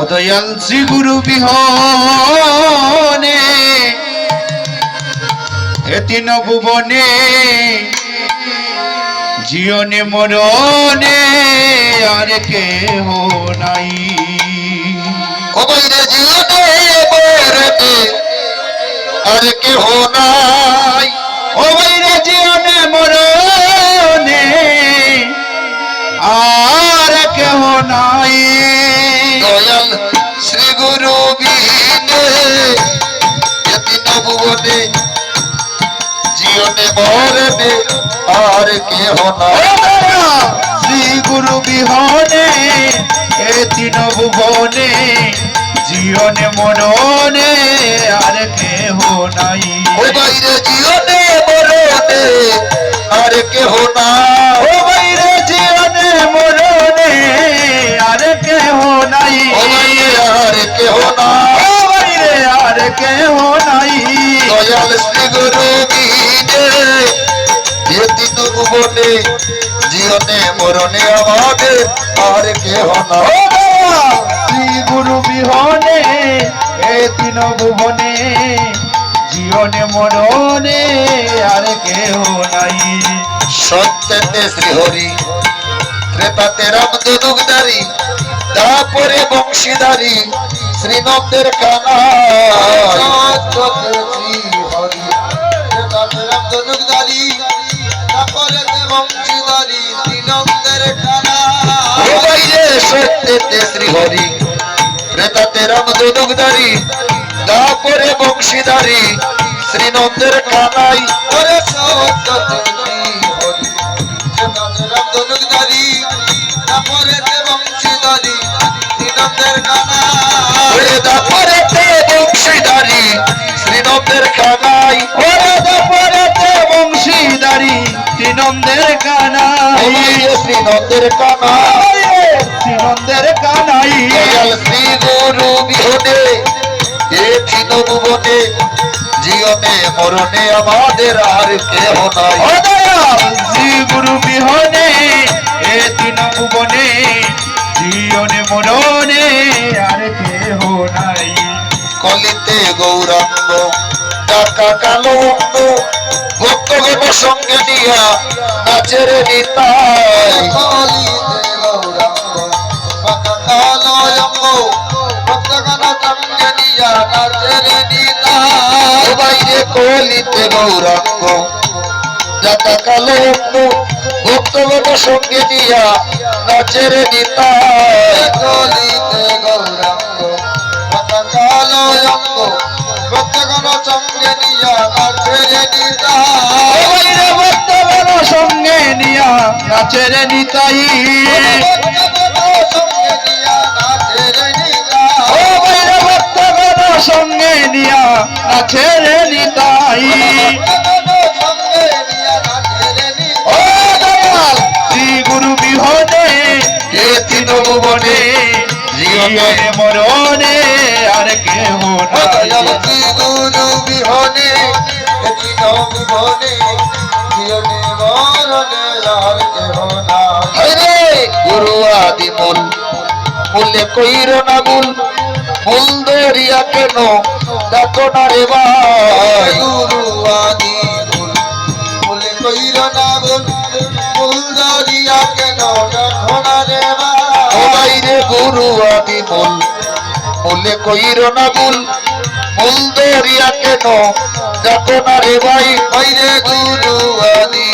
অদয়াল শ্রী গুরু বিহনে এতি নবুবনে জীবনে মরণে আর কেহ নাই। ও বাইরে জীবনে মরতে আর কেহ নাই। ও বাইরে জীবনে মরণে আর কেহ নাই। দয়াল শ্রী গুরু এতি নবুবনে জীবনে মরতে আর কেহ নাই শ্রী গুরু বিহনে এ তিন ভুবনে জীবনে মরণে আর কেহ নাই। বাইরে জীবনে মরতে আর কেহ নাই। আর কেহ নাই। দয়াল শ্রী গুরু বিহীনে যে তিন ভুবনে জীবনে মরণে আমাদের আর কেহ না শ্রী গুরু বিহনে এ তিন ভুবনে জীবনে মরণে আর কেহ নাই। সত্যতে শ্রীহরি ত্রেতাতে রাম দুদুগদারি তারপরে বংশীদারি শ্রীনন্দের কানা। সত্যতে শ্রীহরি ত্রেতাতে রাম দুদুগদারি তারপরে বংশীদারি শ্রীনন্দের কানাই ওরে সত্যতে শ্রীহরি। ওরে বংশীদারি তিনন্দের কানাই। ওরে শ্রীনন্দের কানাই। তিনন্দের কানাই। শ্রী গুরু বিহনে এ থিন ভুবনে জীবনে মরণে আমাদের আর কেহ নাই। ও সঙ্গে নিয়া নাচের নিতাই। ভক্তগণ বাইরে কলিতে গৌরাঙ্গ টাকা কালো ভক্তগণ সঙ্গে নিয়া নাচের নিতাই। কলিতে গৌরাঙ্গ কালো অঙ্গ প্রত্যেকন নাচের নিতাই। ও বাইরে বর্তমান সঙ্গে নিয়া নাচের নিতাই। ও দয়াল শ্রী গুরু বিহনে কে তিন ভুবনে জীবনে মরণে আর কেহ নাই। গুরু বিহনে দিন বিহনে জীবনে মরণে আর গুরু আদি মূল মূল্যে কইর না ভুল ভুল দরিয়া কেন দেখো না রে ভাই? গুরু আদি মূল মূল্যে কইর না ভুল ভুল দরিয়া কেন দেখো না রে ভাই? রে গুরু আদি মূল মূল্যে কইর না ভুল ভুল দরিয়া কেন দেখো না রে ভাই? ভাই রে গুরু আদি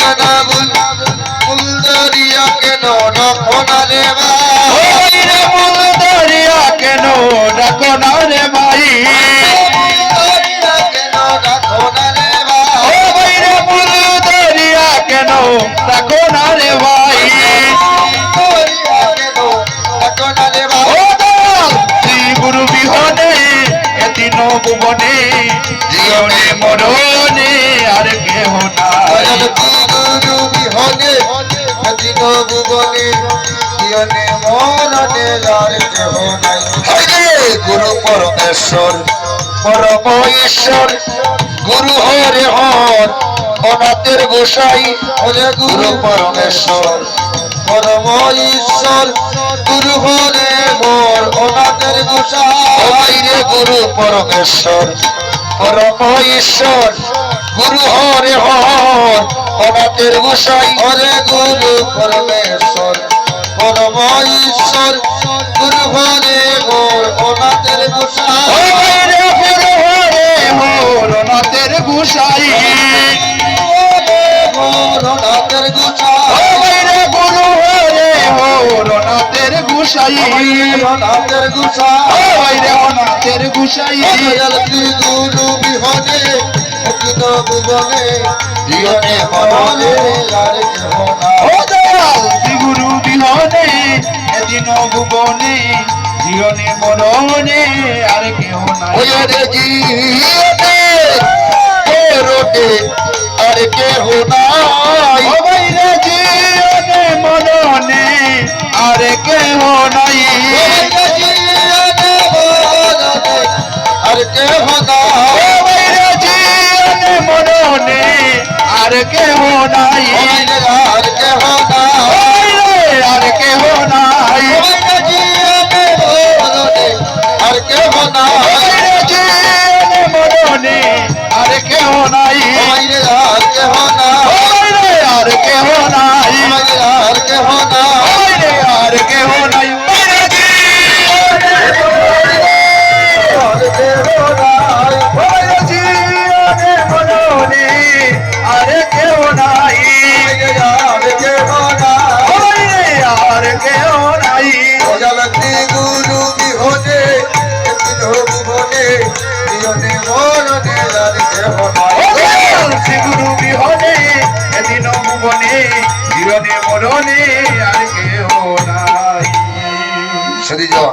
মূল মূল্যে কইর না ভুল ভুল দরিয়া কেন দেখো না রে জীবনে মরণে আর কেহ নাই। বিহনে দিন ভুবনে জীবনে মরণে আর কেহ নাই। গুরু পরমেশ্বর পরম ঈশ্বর গুরু হরে হর অনাথের গোসাই হরে গুরু পরমেশ্বর। পরম ঈশ্বর গুরু হরে মোর অনাথের গোসাই রে গুরু পরমেশ্বর। ঈশ্বর গুরু হরে হর। অনাথের গোসাই হরে গুরু পরমেশ্বর। পরম ঈশ্বর গুরু হরে হর অনাথের গোসাই গুরু হরে হর নাথের গুসাই অনাথের ও গোসাই। বাইরে গুরু হরে হর নাথের গুসাই। অনাথের ও গোসাই বাইরে নাথের গুসাই। গুরু বিহনে অকিত ভুবনে জীবনে মরণে আর কেহ না ও দয়াল গুরু বিহনে এদিন ভুবনে জীবনে মরণে আর ওরে রোটে কেহ নাই। কেহ নাই। আর কেহ নাই। আর কেহ নাই। আর কেহ নাই। আর কেহ নাই। আর কেহ নাই। ও বাইরে আর কেহ নাই। গুরু বিহনে ভুবনে জীবনে মরণে আর কেহ নাই। গুরু বিহনে এদিন ভুবনে জীবনে মরণে আর কেহ নাই। সরি যাওয়া